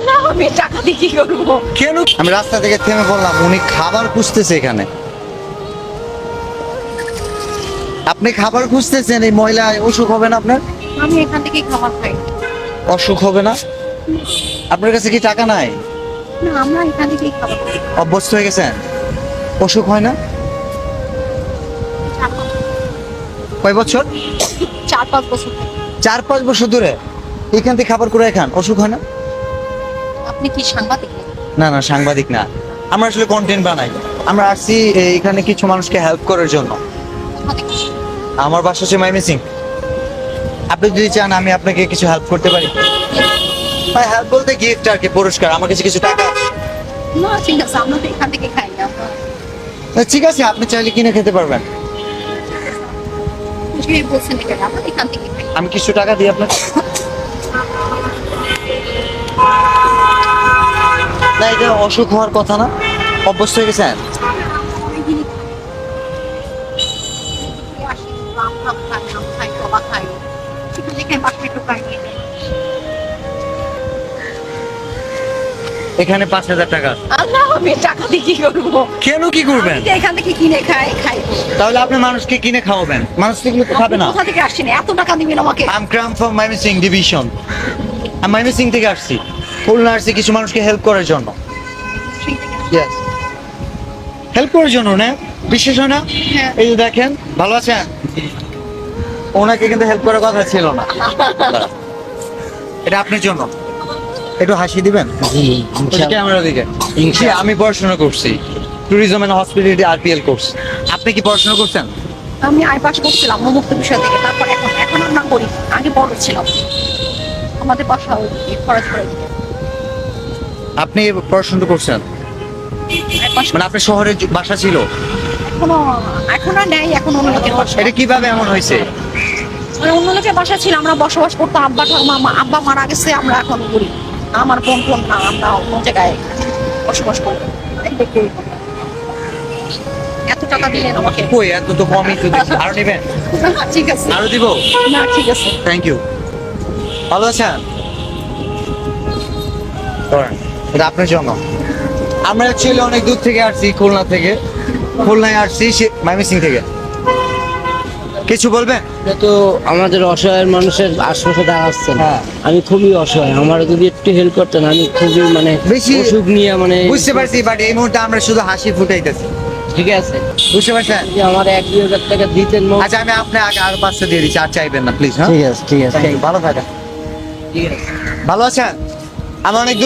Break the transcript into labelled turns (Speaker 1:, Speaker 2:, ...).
Speaker 1: আল্লাহ আমি টাকা দিয়ে কি করব?
Speaker 2: কেন? আমি রাস্তা থেকে থেমে বললাম উনি খাবার খুঁজতেছে এখানে। আপনি খাবার খুঁজতেছেন এই মহিলা অসুখ হবে না আপনার?
Speaker 1: আমি এখান থেকে খাবার খাই।
Speaker 2: অসুখ হবে না? আপনার কাছে কি টাকা নাই?
Speaker 1: না আমরা এখান থেকেই খাবার খাই।
Speaker 2: অভ্যস্ত হয়ে গেছেন? অসুখ হয় না?
Speaker 1: চার পাঁচ-
Speaker 2: কয় বছর?
Speaker 1: চার পাঁচ বছর।
Speaker 2: চার পাঁচ বছর ধরে। এখান থেকে খাবার করে খান? অসুখ হয় না?
Speaker 1: আপনি কি সাংবাদিক?
Speaker 2: না না সাংবাদিক না। আমরা আসলে কন্টেন্ট বানাই। আমরা আসছি এখানে কিছু মানুষকে হেল্প করার জন্য। আমার বাসা হচ্ছে মাইমি সিং আপনি যদি চান আমি আপনাকে কিছু হেল্প করতে পারি। ভাই হেল্প বলতে গিফট আর কি পুরস্কার। আমার কাছে কিছু টাকা
Speaker 1: না ঠিক আছে আমরা তো এখান থেকে খাই না
Speaker 2: ঠিক আছে আপনি চাইলে কিনে খেতে পারবেন। আমি কিছু টাকা দিই আপনাকে? না এটা অসুখ হওয়ার কথা না? অভ্যস্ত হয়ে গেছেন। এখানে পাঁচ হাজার টাকা
Speaker 1: আল্লাহ আমি টাকা দিয়ে কি করব?
Speaker 2: কেন কি করবেন?
Speaker 1: এখান থেকে কিনে খাই খাই।
Speaker 2: তাহলে আপনি মানুষকে কিনে খাওয়াবেন। মানুষ এগুলো তো খাবে না।
Speaker 1: কোথা থেকে আসছেন? এত টাকা দিবেন আমাকে।
Speaker 2: আম ক্রাম ফ্রম মাইমি সিং ডিভিশন আমি মাইমি সিং থেকে আসছি। খুলনা আসছি কিছু মানুষকে হেল্প করার জন্য। ইয়েস হেল্প করার জন্য না? বিশেষ হয় না?
Speaker 1: হ্যাঁ।
Speaker 2: এই যে দেখেন ভালো আছেন? ওনাকে কিন্তু হেল্প করার কথা ছিল না। এটা আপনার জন্য। একটু হাসি দিবেন? ক্যামেরা দিকে। আমি পড়াশোনা করছি। Tourism and hospitality RPL course আপনি কি পড়াশোনা করছেন?
Speaker 1: আমি আই পাস করছিলাম মুক্ত বিষয় থেকে। তারপর এখন এখন আমরা করি। আগে বড় ছিলাম। আমাদের বাসা ওই খরচ করে
Speaker 2: আপনি পড়াশোনা করছেন? মানে আপনার শহরে বাসা ছিল?
Speaker 1: এখনও নেই এখন অন্য লোকের বাসা।
Speaker 2: এটা কীভাবে এমন হয়েছে?
Speaker 1: মানে অন্য লোকের বাসা ছিল আমরা বসবাস করতাম আব্বা ঠাকুমা আব্বা মারা গেছে আমরা এখন করি আমার বোন বোন না আমরা অন্য জায়গায় বসবাস করি। এত টাকা দিলেন আমাকে।
Speaker 2: কই এত তো কমই তো দেখছি আরও নেবেন?
Speaker 1: না, ঠিক আছে।
Speaker 2: আরও দিব?
Speaker 1: না ঠিক আছে।
Speaker 2: থ্যাংক ইউ ভালো আছেন? এটা আপনার জন্য। আমরা অ্যাকচুয়ালি অনেক দূর থেকে আসছি খুলনা থেকে। খুলনায় আসছি মাইমিসিং থেকে। কিছু বলবেন?
Speaker 3: তো আমাদের অসহায় মানুষের আশপাশে দাঁড়াচ্ছে না
Speaker 2: হ্যাঁ।
Speaker 3: আমি খুবই অসহায়। আমার যদি একটু হেল্প করতেন আমি খুবই মানে
Speaker 2: বেশি-
Speaker 3: অসুখ নিয়ে মানে
Speaker 2: বুঝতে পারছি বাট এই মুহূর্তে আমরা শুধু হাসি ফুটাইতেছি।
Speaker 3: ঠিক আছে।
Speaker 2: বুঝতে পারছেন?
Speaker 3: আমার এক দুই হাজার টাকা দিতেন
Speaker 2: আচ্ছা আমি আপনি আগে আরও পাঁচটা দিয়ে দিচ্ছি আর চাইবেন না প্লিজ হ্যাঁ?
Speaker 3: ঠিক আছে ঠিক আছে।
Speaker 2: ভালো থাকেন।
Speaker 3: ঠিক আছে।
Speaker 2: ভালো আছেন? আমরা অনেক দূর